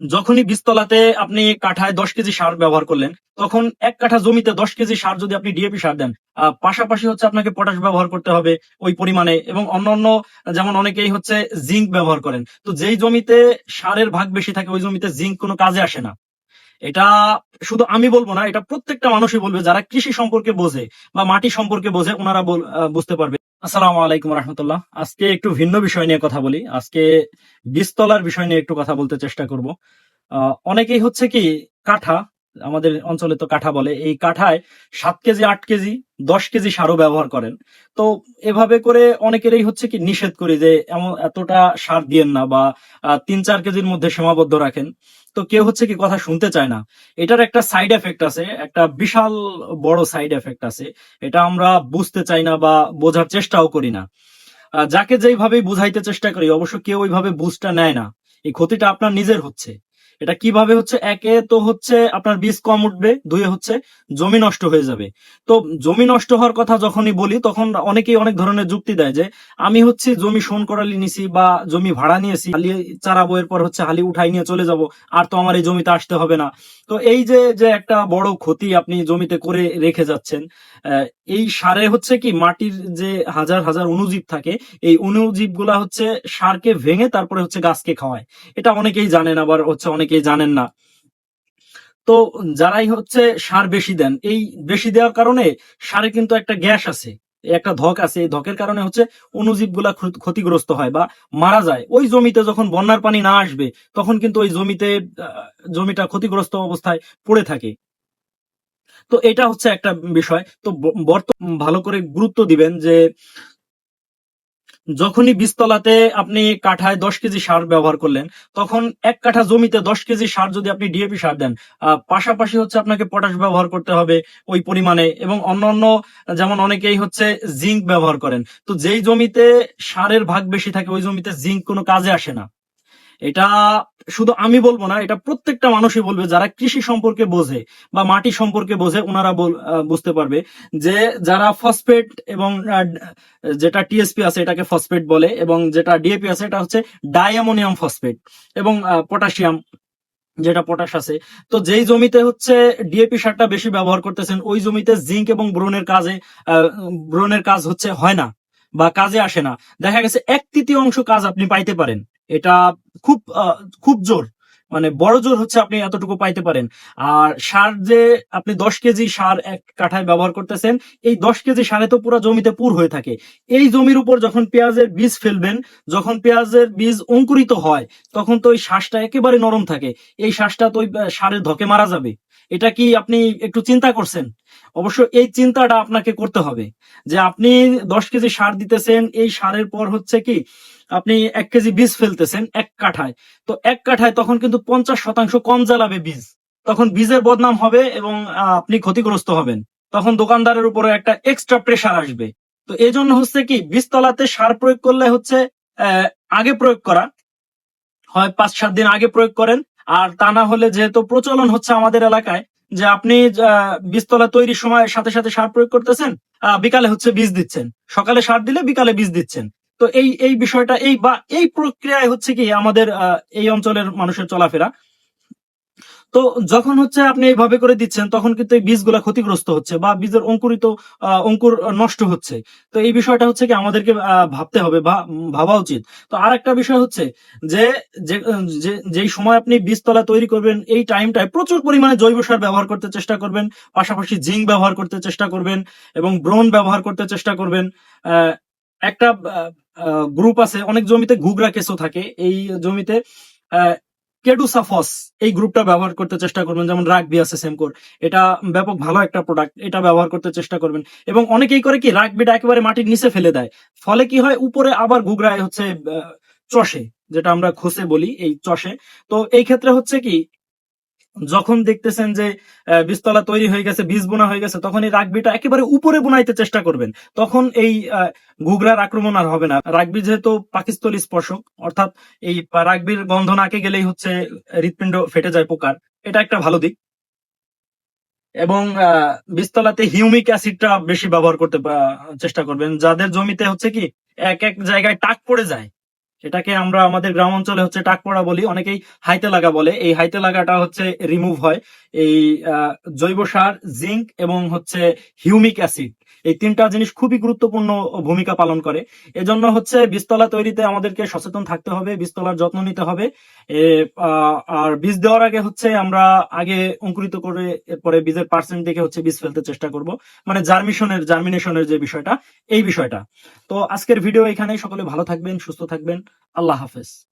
যখনই বীজতলাতে আপনি কাঠায় দশ কেজি সার ব্যবহার করলেন, তখন এক কাঠা জমিতে দশ কেজি সার যদি আপনি ডিএপি সার দেন পাশাপাশি হচ্ছে আপনাকে পটাশ ব্যবহার করতে হবে ওই পরিমাণে এবং অন্যান্য যেমন অনেকেই হচ্ছে জিঙ্ক ব্যবহার করেন। তো যেই জমিতে সারের ভাগ বেশি থাকে, ওই জমিতে জিঙ্ক কোনো কাজে আসে না। এটা শুধু আমি বলব না, এটা প্রত্যেকটা মানুষই বলবে, যারা কৃষি সম্পর্কে বোঝে বা মাটি সম্পর্কে বোঝে, ওনারা বুঝতে পারবে। আসসালামু আলাইকুম রহমতুল্লাহ। আজকে একটু ভিন্ন বিষয় নিয়ে কথা বলি। আজকে বীজতলার বিষয় নিয়ে একটু কথা বলতে চেষ্টা করব। অনেকেই হচ্ছে কি, কাঠা, আমাদের অঞ্চলে তো কাঠা বলে, এই কাঠায় সাত কেজি, আট কেজি, দশ কেজি সারও ব্যবহার করেন। তো এভাবে করে অনেকেরই হচ্ছে কি, নিষেধ করি যে এমন এতটা সার দিয়েন না বা তিন চার কেজির মধ্যে সীমাবদ্ধ রাখেন। তো কেউ হচ্ছে কি কথা শুনতে চায় না। এটার একটা সাইড এফেক্ট আছে, একটা বিশাল বড় সাইড এফেক্ট আছে, এটা আমরা বুঝতে চাই না বা বোঝার চেষ্টাও করি না। যাকে যেইভাবে বুঝাইতে চেষ্টা করি, অবশ্য কেউ ওইভাবে বুঝটা নেয় না। এই ক্ষতিটা আপনার নিজের হচ্ছে। এটা কীভাবে হচ্ছে? একে তো হচ্ছে আপনার বীজ কম উঠবে, দুয়ে হচ্ছে জমি নষ্ট হয়ে যাবে। তো জমি নষ্ট হওয়ার কথা যখনই বলি, তখন অনেকেই অনেক ধরনের যুক্তি দেয় যে, আমি হচ্ছে জমি শোন করালি নিছি বা জমি ভাড়া নিয়েছি, হালি চারা বইয়ের পর হচ্ছে হালি উঠাই নিয়ে চলে যাব, আর তো আমার এই জমিতে আসতে হবে না। তো এই যে যে একটা বড় ক্ষতি আপনি জমিতে করে রেখে যাচ্ছেন এই সারে হচ্ছে কি মাটির যে হাজার হাজার অনুজীব থাকে, এই অনুজীব হচ্ছে সারকে ভেঙে তারপরে হচ্ছে গাছকে খাওয়ায়। এটা অনেকেই জানেন আবার হচ্ছে অনেকেই জানেন না। তো যারাই হচ্ছে সার বেশি দেন, এই বেশি দেওয়ার কারণে সারে কিন্তু একটা গ্যাস আছে, একটা ধক আছে। এই ধকের কারণে হচ্ছে অণুজীবগুলা ক্ষতিগ্রস্ত হয় বা মারা যায়। ওই জমিতে যখন বন্যার পানি না আসবে, তখন কিন্তু ওই জমিতে জমিটা ক্ষতিগ্রস্ত অবস্থায় পড়ে থাকে। তো এটা হচ্ছে একটা বিষয়। তো বর্তমান ভালো করে গুরুত্ব দিবেন যে যখনই বীজতলাতে আপনি কাঠায় দশ কেজি সার ব্যবহার করলেন, তখন এক কাঠা জমিতে দশ কেজি সার যদি আপনি ডিএপি সার দেন পাশাপাশি হচ্ছে আপনাকে পটাশ ব্যবহার করতে হবে ওই পরিমাণে এবং অন্যান্য, যেমন অনেকেই হচ্ছে জিঙ্ক ব্যবহার করেন। তো যেই জমিতে সারের ভাগ বেশি থাকে, ওই জমিতে জিঙ্ক কোনো কাজে আসে না। এটা শুধু আমি বলব না, এটা প্রত্যেকটা মানুষই বলবে, যারা কৃষি সম্পর্কে বোঝে বা মাটি সম্পর্কে বোঝে ওনারা বুঝতে পারবে যে যারা ফসফেট এবং যেটা টিএসপি আছে এটাকে ফসফেট বলে এবং যেটা ডিএপি আছে এটা হচ্ছে ডায়ামোনিয়াম ফসফেট এবং পটাশিয়াম যেটা পটাশ আছে। তো যেই জমিতে হচ্ছে ডিএপি সারটা বেশি ব্যবহার করতেছেন, ওই জমিতে জিঙ্ক এবং ব্রোনের কাজে ব্রোনের কাজ হচ্ছে, হয় না। বা কাজে আসে না। দেখা গেছে এক তৃতীয় অংশ কাজ আপনি পাইতে পারেন। এটা খুব খুব জোর। মানে বড় জোর হচ্ছে আপনি এতটুকু পাইতে পারেন। আর সার যে আপনি দশ কেজি সার এক কাঠায় ব্যবহার করতেছেন, এই দশ কেজি সারে তো পুরো জমিতে পুর হয়ে থাকে। এই জমির উপর যখন পেঁয়াজের বীজ ফেলবেন, যখন পেঁয়াজের বীজ অঙ্কুরিত হয়, তখন তো ওই শ্বাসটা একেবারে নরম থাকে। এই শ্বাসটা তো ওই সারের ধকে মারা যাবে। এটা কি আপনি একটু চিন্তা করছেন? অবশ্য এই চিন্তাটা আপনাকে করতে হবে যে আপনি দশ কেজি সার দিতেছেন, এই সারের পর হচ্ছে কি আপনি এক কেজি বীজ ফেলতেছেন এক কাঠায়। তো এক কাঠায় তখন কিন্তু পঞ্চাশ শতাংশ কম জ্বালাবে বীজ। তখন বীজের বদনাম হবে এবং আপনি ক্ষতিগ্রস্ত হবেন। তখন দোকানদারের উপরে একটা এক্সট্রা প্রেসার আসবে। তো এই জন্য হচ্ছে কি বীজতলাতে সার প্রয়োগ করলে হচ্ছে আগে প্রয়োগ করা। হয় পাঁচ সাত দিন আগে প্রয়োগ করেন। আর তা না হলে যেহেতু প্রচলন হচ্ছে আমাদের এলাকায়, যে আপনি বীজতলা তৈরির সময় সাথে সাথে সার প্রয়োগ করতেছেন বিকালে হচ্ছে বীজ দিচ্ছেন। সকালে সার দিলে বিকালে বীজ দিচ্ছেন। তো এই এই বিষয়টা, এই বা এই প্রক্রিয়ায় হচ্ছে কি আমাদের এই অঞ্চলের মানুষের চলাফেরা। তো যখন হচ্ছে আপনি এইভাবে করে দিচ্ছেন, তখন কিন্তু এই বীজগুলা ক্ষতিগ্রস্ত হচ্ছে বা বীজের অঙ্কুরিত অঙ্কুর নষ্ট হচ্ছে। তো এই বিষয়টা হচ্ছে কি আমাদেরকে ভাবতে হবে বা ভাবা উচিত। তো আর একটা বিষয় হচ্ছে যে যেই সময় আপনি বীজতলা তৈরি করবেন, এই টাইমটায় প্রচুর পরিমাণে জৈব সার ব্যবহার করতে চেষ্টা করবেন, পাশাপাশি জিঙ্ক ব্যবহার করতে চেষ্টা করবেন এবং ব্রোন ব্যবহার করতে চেষ্টা করবেন। একটা গ্রুপ আছে, অনেক জমিতে ঘুগরা কেঁচো থাকে। এই জমিতে কেডুসাফস এই গ্রুপটা ব্যবহার করতে চেষ্টা করবেন, যেমন রাগবি আছে সেমকোর এটা ব্যাপক ভালো একটা প্রোডাক্ট এটা ব্যবহার করতে চেষ্টা করবেন। এবং অনেকেই করে কি রাগবিটা একেবারে মাটির নিচে ফেলে দেয়। ফলে কি হয়, উপরে আবার ঘুগরায় হচ্ছে চষে, যেটা আমরা খসে বলি, এই চষে। তো এই ক্ষেত্রে হচ্ছে কি যখন দেখতেছেন যে বীজতলা তৈরি হয়ে গেছে, বীজ বোনা হয়ে গেছে, তখন এই রাগবিটা একেবারে উপরে বোনাইতে চেষ্টা করবেন। তখন এই ঘুগরার আক্রমণ আর হবে না। রাগবি যেহেতু পাকিস্তলি স্পর্শক, অর্থাৎ এই রাগবির গন্ধ নাকে গেলেই হচ্ছে হৃৎপিণ্ড ফেটে যায় পোকার। এটা একটা ভালো দিক। এবং বীজতলাতে হিউমিক অ্যাসিডটা বেশি ব্যবহার করতে চেষ্টা করবেন। যাদের জমিতে হচ্ছে কি, এক এক জায়গায় টাক পড়ে যায় এটাকে আমরা আমাদের গ্রাম অঞ্চলে হচ্ছে টাকপড়া বলি। অনেকেই হাইতে লাগা বলে। এই হাইতে লাগাটা হচ্ছে রিমুভ হয়। এই জৈব সার জিঙ্ক এবং হচ্ছে হিউমিক অ্যাসিড এই তিনটা জিনিস খুবই গুরুত্বপূর্ণ ভূমিকা পালন করে। এজন্য হচ্ছে বীজতলা তৈরিতে আমাদেরকে সচেতন থাকতে হবে, বীজতলার যত্ন নিতে হবে। আর বীজ দেওয়ার আগে হচ্ছে আমরা আগে অঙ্কুরিত করে এরপরে বীজের পার্সেন্ট দেখে হচ্ছে বীজ ফেলতে চেষ্টা করব। মানে জার্মিশনের জার্মিনেশনের যে বিষয়টা, এই বিষয়টা। তো আজকের ভিডিও এখানেই। সকলে ভালো থাকবেন, সুস্থ থাকবেন। আল্লাহ হাফেজ।